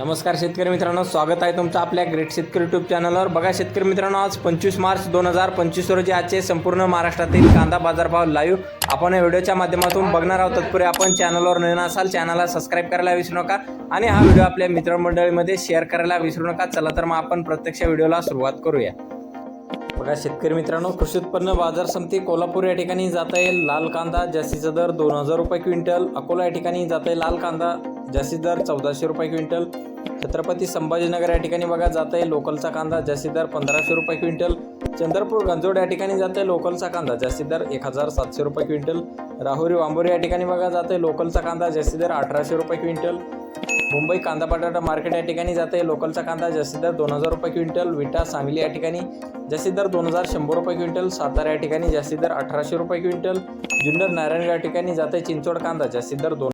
नमस्कार शेतकरी मित्रांनो स्वागत आहे तुमचं आपल्या ग्रेट शेतकरी यूट्यूब चॅनलवर बघा शेतकरी मित्रांनो आज पंचवीस मार्च दोन हजार पंचवीस रोजी आजचे संपूर्ण महाराष्ट्रातील कांदा बाजारभाव लाईव्ह आपण या व्हिडिओच्या माध्यमातून बघणार आहोत. तत्पूर्वी आपण चॅनलवर नवीन असाल चॅनलला सबस्क्राईब करायला विसरू नका आणि हा व्हिडिओ आपल्या मित्रमंडळीमध्ये शेअर करायला विसरू नका. चला तर मग आपण प्रत्यक्ष व्हिडिओला सुरुवात करूया. बघा शेतकरी मित्रांनो कृषी उत्पन्न बाजार समिती कोल्हापूर या ठिकाणी जात आहे. लाल कांदा जास्तीचा दर दोन हजार रुपये क्विंटल. अकोला या ठिकाणी जात आहे. लाल कांदा जास्तीत दर चौदाशे रुपये क्विंटल. छत्रपती संभाजीनगर या ठिकाणी बघा जात आहे लोकलचा कांदा जास्तीत दर पंधराशे रुपये क्विंटल. चंद्रपूर गंजोड या ठिकाणी जात आहे लोकलचा कांदा जास्तीत दर एक हजार सातशे रुपये क्विंटल. राहुरी वांबोरी या ठिकाणी बघा जात आहे लोकलचा कांदा जास्तीत दर अठराशे रुपये क्विंटल. मुंबई कांदा बटाटा मार्केट या ठिकाणी जाते लोकलचा कांदा जास्तीत दर दोन हजार रुपये क्विंटल. विटा सांगली या ठिकाणी जास्तीत दर दोन हजार शंभर रुपये क्विंटल. सातारा या ठिकाणी जास्तीत दर अठराशे रुपये क्विंटल. जुन्नर नारायण या ठिकाणी जाते चिंचोड कांदा जास्तीत दर दोन